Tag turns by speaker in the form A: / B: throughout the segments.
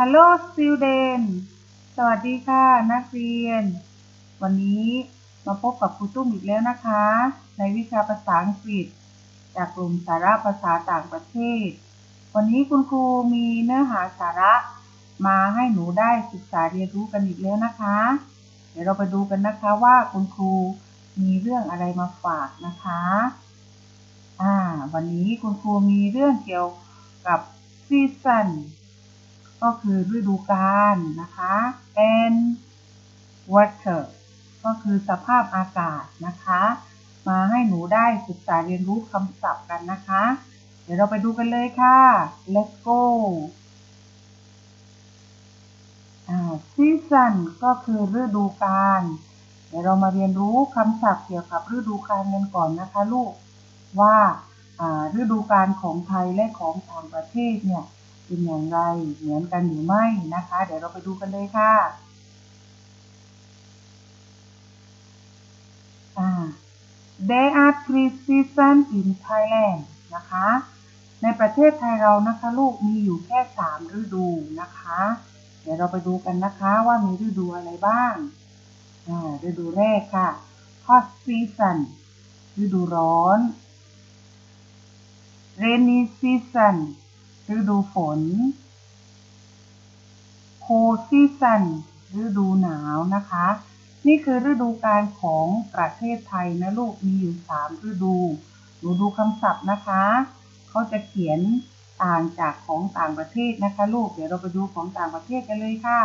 A: Hello student สวัสดีค่ะ นักเรียน วันนี้มาพบกับครูตุ้มอีกแล้วนะคะ ในวิชาภาษาอังกฤษ จากกลุ่มสาระภาษาต่างประเทศ วันนี้คุณครูมีเนื้อหาสาระ มาให้หนูได้ศึกษาเรียนรู้กันอีกแล้วนะคะ เดี๋ยวเราไปดูกันนะคะว่าคุณครูมีเรื่องอะไรมาฝากนะคะ อ่า วันนี้คุณครูมีเรื่องเกี่ยวกับ season ก็คือฤดูกาลนะคะ and weather ก็คือสภาพอากาศนะคะ มาให้หนูได้ศึกษาเรียนรู้คำศัพท์กันนะคะ เดี๋ยวเราไปดูกันเลยค่ะ let's go season ก็คือฤดูกาลเดี๋ยวเรามาเรียนรู้คำศัพท์เกี่ยวกับฤดูกาลกันก่อนนะคะลูกว่าอ่าฤดูกาลของไทยและของต่างประเทศเนี่ย เป็นอย่างไรเหมือนกันหรือไม่นะคะ เดี๋ยวเราไปดูกันเลยค่ะอ่า There are three seasons in Thailand นะคะ ในประเทศไทยเรานะคะลูกมีอยู่แค่สามฤดูนะคะ เดี๋ยวเราไปดูกันนะคะว่ามีฤดูอะไรบ้างอ่าฤดูแรกค่ะ hot season ฤดูร้อน rainy season ฤดูฝน cold season ฤดูหนาวนะคะ นี่คือฤดูกาลของประเทศไทยนะลูกมีอยู่สามฤดูหนูดูคำศัพท์นะคะ เขาจะเขียนต่างจากของต่างประเทศนะคะ ลูก เดี๋ยวเราไปดูของต่างประเทศกันเลยค่ะ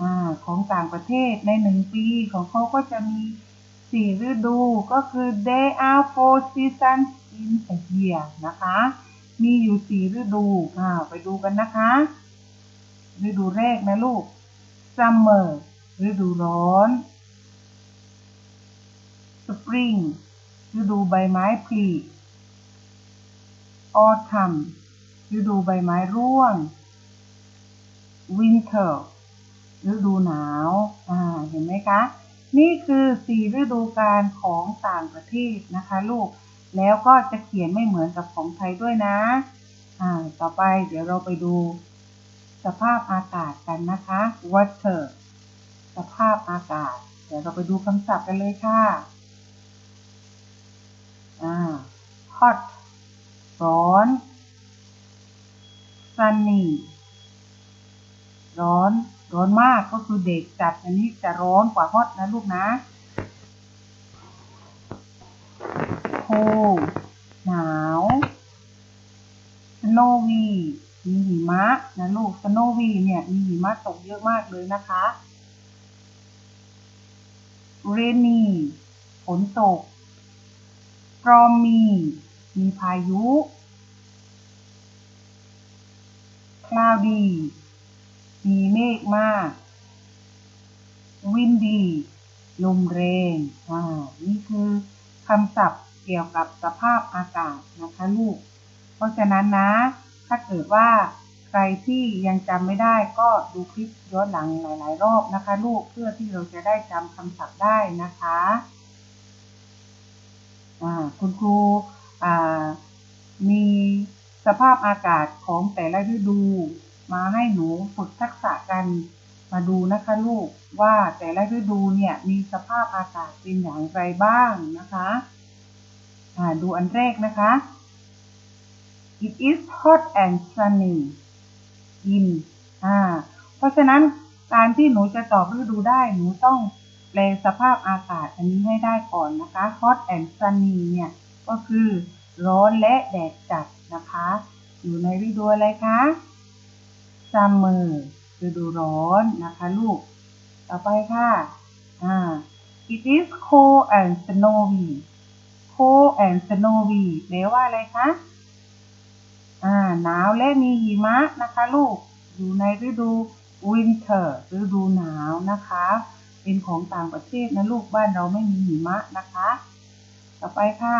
A: อ่าของต่างประเทศในหนึ่งปีของเขาก็จะมี สี่ฤดูก็คือ there are four seasons in a year นะคะ มีอยู่สี่ฤดูอ่าไปดูกันนะคะ ฤดูแรกนะลูก summer ฤดูร้อน spring ฤดูใบไม้ผลิ autumn ฤดูใบไม้ร่วง winter ฤดูหนาว อ่า เห็นไหมคะ นี่คือสี่ฤดูกาลของต่างประเทศนะคะลูก แล้วก็จะเขียนไม่เหมือนกับของไทยด้วยนะ อ่า ต่อไปเดี๋ยวเราไปดู สภาพอากาศกันนะคะ water สภาพอากาศ เดี๋ยวเราไปดูคำศัพท์กันเลยค่ะ อ่า hot ร้อน sunny ร้อน ร้อนมากก็คือเด็กจัดอันนี้จะร้อนกว่า hot นะลูกนะ cold หนาว snowy มีหิมะนะลูก snowy เนี่ยมีหิมะตกเยอะมากเลยนะคะ rainy ฝนตก stormy มีพายุ cloudy มีเมฆมาก windy ลมแรงอ่านี่คือคำศัพท์เกี่ยวกับสภาพอากาศนะคะลูก เพราะฉะนั้นนะ ถ้าเกิดว่าใครที่ยังจำไม่ได้ก็ดูคลิปย้อนหลังหลาย ๆ รอบนะคะ ลูกเพื่อที่เราจะได้จำคำศัพท์ได้นะคะอ่าคุณครูอ่ามีสภาพอากาศของแต่ละฤดู มาให้หนูฝึกทักษะกันมาดูนะคะลูกว่าแต่ละฤดูเนี่ยมีสภาพอากาศเป็นอย่างไรบ้างนะคะดูอันแรกนะคะ it is hot and sunny in อ่าเพราะฉะนั้นการที่หนูจะตอบฤดูได้หนูต้องแปลสภาพอากาศอันนี้ให้ได้ก่อนนะคะ hot and sunny เนี่ยก็คือร้อนและแดดจัดนะคะ อยู่ในฤดูอะไรคะ summer ฤดูร้อนนะคะลูก ต่อไปค่ะ อ่า it is cold and snowy cold and snowy แปลว่าอะไรคะ อ่า หนาวและมีหิมะนะคะลูก อยู่ในฤดู winter ฤดูหนาวนะคะ เป็นของต่างประเทศนะลูก บ้านเราไม่มีหิมะนะคะ ต่อไปค่ะ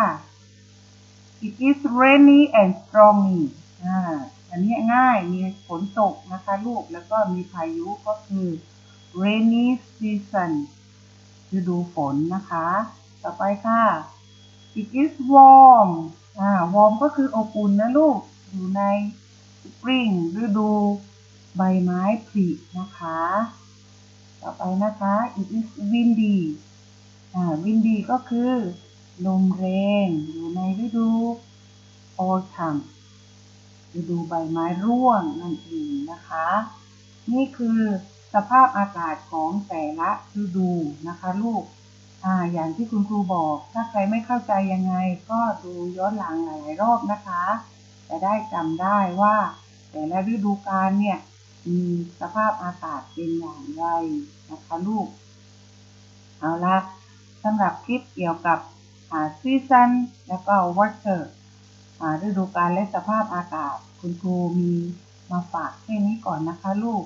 A: it is rainy and stormy อ่า อันนี้ง่ายมีฝนตกนะคะลูกแล้วก็มีพายุก็คือ rainy season ฤดูฝนนะคะ ต่อไปค่ะ it is warm อ่า warm ก็คืออบอุ่นนะลูก อยู่ใน spring ฤดู ใบไม้ผลินะคะ ต่อไปนะคะ it is windy อ่า windy ก็คือ ลมแรง อยู่ในฤดู autumn ฤดูใบไม้ร่วงนั่นเองนะคะ นี่คือสภาพอากาศของแต่ละฤดูนะคะ ลูกอ่าอย่างที่คุณครูบอก ถ้าใครไม่เข้าใจยังไง ก็ดูย้อนหลังหลายๆรอบนะคะจะได้จำได้ว่า แต่ละฤดูกาลเนี่ยมีสภาพอากาศเป็นอย่างไรนะคะลูก เอาละสำหรับคลิปเกี่ยวกับซีซันแล้วก็ water อ่า ฤดูกาลและสภาพอากาศ คุณครูมีมาฝากแค่นี้ก่อนนะคะลูก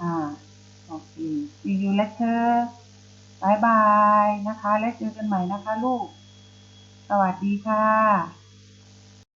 A: อ่าโอเค see you later บายบายนะคะ และเจอกันใหม่นะคะลูก สวัสดีค่ะ